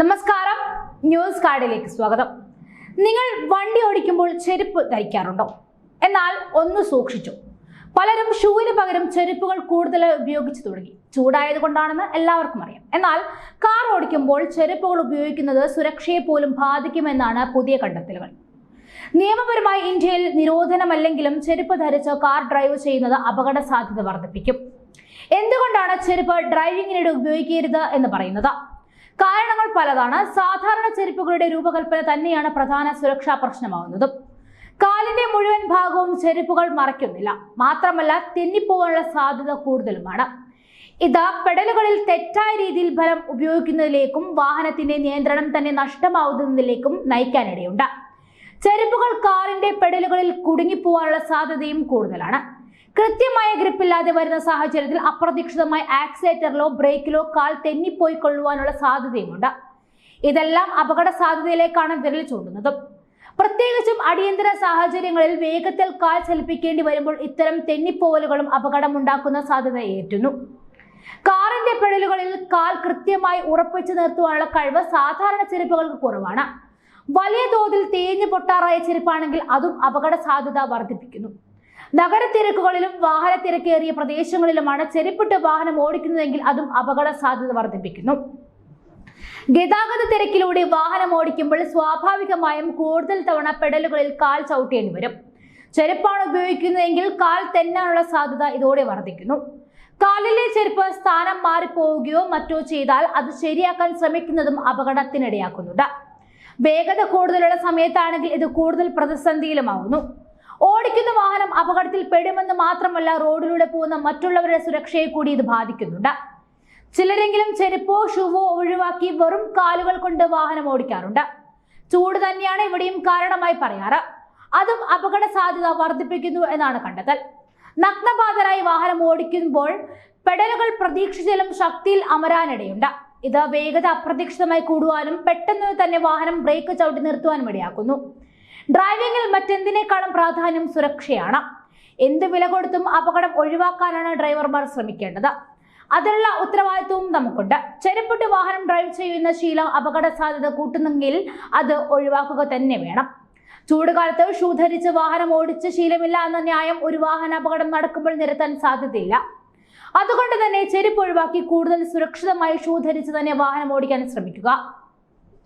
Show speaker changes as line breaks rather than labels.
നമസ്കാരം. ന്യൂസ് കാർഡിലേക്ക് സ്വാഗതം. നിങ്ങൾ വണ്ടി ഓടിക്കുമ്പോൾ ചെരുപ്പ് ധരിക്കാറുണ്ടോ? എന്നാൽ ഒന്ന് സൂക്ഷിച്ചു. പലരും ഷൂവിന് പകരം ചെരുപ്പുകൾ കൂടുതൽ ഉപയോഗിച്ചു തുടങ്ങി. ചൂടായത് കൊണ്ടാണെന്ന് എല്ലാവർക്കും അറിയാം. എന്നാൽ കാർ ഓടിക്കുമ്പോൾ ചെരുപ്പുകൾ ഉപയോഗിക്കുന്നത് സുരക്ഷയെ പോലും ബാധിക്കുമെന്നാണ് പുതിയ കണ്ടെത്തലുകൾ. നിയമപരമായി ഇന്ത്യയിൽ നിരോധനമല്ലെങ്കിലും ചെരുപ്പ് ധരിച്ച് കാർ ഡ്രൈവ് ചെയ്യുന്നത് അപകട സാധ്യത വർദ്ധിപ്പിക്കും. എന്തുകൊണ്ടാണ് ചെരുപ്പ് ഡ്രൈവിംഗിനിടെ ഉപയോഗിക്കരുത് എന്ന് പറയുന്നത്? കാരണങ്ങൾ പലതാണ്. സാധാരണ ചെരുപ്പുകളുടെ രൂപകൽപ്പന തന്നെയാണ് പ്രധാന സുരക്ഷാ പ്രശ്നമാകുന്നതും. കാലിന്റെ മുഴുവൻ ഭാഗവും ചെരുപ്പുകൾ മറയ്ക്കുന്നില്ല. മാത്രമല്ല തെന്നിപ്പോകാനുള്ള സാധ്യത കൂടുതലുമാണ്. ഇത് പെടലുകളിൽ തെറ്റായ രീതിയിൽ ഫലം ഉപയോഗിക്കുന്നതിലേക്കും വാഹനത്തിന്റെ നിയന്ത്രണം തന്നെ നഷ്ടമാവുന്നതിലേക്കും നയിക്കാനിടയുണ്ട്. ചെരുപ്പുകൾ കാറിന്റെ പെടലുകളിൽ കുടുങ്ങിപ്പോവാനുള്ള സാധ്യതയും കൂടുതലാണ്. കൃത്യമായ ഗ്രിപ്പില്ലാതെ വരുന്ന സാഹചര്യത്തിൽ അപ്രതീക്ഷിതമായി ആക്സിലേറ്ററിലോ ബ്രേക്കിലോ കാൽ തെന്നിപ്പോയി കൊള്ളുവാനുള്ള സാധ്യതയുമുണ്ട്. ഇതെല്ലാം അപകട സാധ്യതയിലേക്കാണ് വിരൽ ചൂണ്ടുന്നതും. പ്രത്യേകിച്ചും അടിയന്തര സാഹചര്യങ്ങളിൽ വേഗത്തിൽ കാൽ ചലിപ്പിക്കേണ്ടി വരുമ്പോൾ ഇത്തരം തെന്നിപ്പോവലുകളും അപകടമുണ്ടാക്കുന്ന സാധ്യത ഏറ്റുന്നു. കാറിന്റെ പെടലുകളിൽ കാൽ കൃത്യമായി ഉറപ്പിച്ചു നിർത്തുവാനുള്ള കഴിവ് സാധാരണ ചെരുപ്പുകൾക്ക് കുറവാണ്. വലിയ തോതിൽ തേഞ്ഞു പൊട്ടാറായ ചെരുപ്പാണെങ്കിൽ അതും അപകട സാധ്യത വർദ്ധിപ്പിക്കുന്നു. നഗരത്തിരക്കുകളിലും വാഹന തിരക്കേറിയ പ്രദേശങ്ങളിലുമാണ് ചെരുപ്പിട്ട് വാഹനം ഓടിക്കുന്നതെങ്കിൽ അതും അപകട സാധ്യത വർദ്ധിപ്പിക്കുന്നു. ഗതാഗത തിരക്കിലൂടെ വാഹനം ഓടിക്കുമ്പോൾ സ്വാഭാവികമായും കൂടുതൽ തവണ പെഡലുകളിൽ കാൽ ചവിട്ടേണ്ടി വരും. ചെരുപ്പാണ് ഉപയോഗിക്കുന്നതെങ്കിൽ കാൽ തെന്നാനുള്ള സാധ്യത ഇതോടെ വർദ്ധിക്കുന്നു. കാലിലെ ചെരുപ്പ് സ്ഥാനം മാറിപ്പോവുകയോ മറ്റോ ചെയ്താൽ അത് ശരിയാക്കാൻ ശ്രമിക്കുന്നതും അപകടത്തിനിടയാക്കുന്നുണ്ട്. വേഗത കൂടുതലുള്ള സമയത്താണെങ്കിൽ ഇത് കൂടുതൽ പ്രതിസന്ധിയിലുമാവുന്നു. ഓടിക്കുന്ന വാഹനം അപകടത്തിൽ പെടുമെന്ന് മാത്രമല്ല റോഡിലൂടെ പോകുന്ന മറ്റുള്ളവരുടെ സുരക്ഷയെ കൂടി ഇത് ബാധിക്കുന്നുണ്ട്. ചിലരെങ്കിലും ചെരുപ്പോ ഷൂവോ ഒഴിവാക്കി വെറും കാലുകൾ കൊണ്ട് വാഹനം ഓടിക്കാറുണ്ട്. ചൂട് തന്നെയാണ് ഇവിടെയും കാരണമായി പറയാറ്. അതും അപകട സാധ്യത വർദ്ധിപ്പിക്കുന്നു എന്നാണ് കണ്ടെത്തൽ. നഗ്നബാധരായി വാഹനം ഓടിക്കുമ്പോൾ പെടലുകൾ പ്രതീക്ഷിച്ചാലും ശക്തിയിൽ അമരാനിടയുണ്ട്. ഇത് വേഗത അപ്രതീക്ഷിതമായി കൂടുവാനും പെട്ടെന്ന് തന്നെ വാഹനം ബ്രേക്ക് ചവിട്ടി നിർത്തുവാനും ഇടയാക്കുന്നു. ഡ്രൈവിംഗിൽ മറ്റെന്തിനേക്കാളും പ്രാധാന്യം സുരക്ഷയാണ്. എന്ത് വില കൊടുത്തും അപകടം ഒഴിവാക്കാനാണ് ഡ്രൈവർമാർ ശ്രമിക്കേണ്ടത്. അതിനുള്ള ഉത്തരവാദിത്വവും നമുക്കുണ്ട്. ചെരുപ്പിട്ട് വാഹനം ഡ്രൈവ് ചെയ്യുന്ന ശീലം അപകട സാധ്യത കൂട്ടുന്നെങ്കിൽ അത് ഒഴിവാക്കുക തന്നെ വേണം. ചൂടുകാലത്ത് ഷൂ വാഹനം ഓടിച്ച് ശീലമില്ല എന്ന ന്യായം ഒരു വാഹന അപകടം നടക്കുമ്പോൾ നിരത്താൻ സാധ്യതയില്ല. അതുകൊണ്ട് തന്നെ ചെരുപ്പ് ഒഴിവാക്കി കൂടുതൽ സുരക്ഷിതമായി ഷൂ ധരിച്ച് തന്നെ വാഹനം ഓടിക്കാൻ ശ്രമിക്കുക.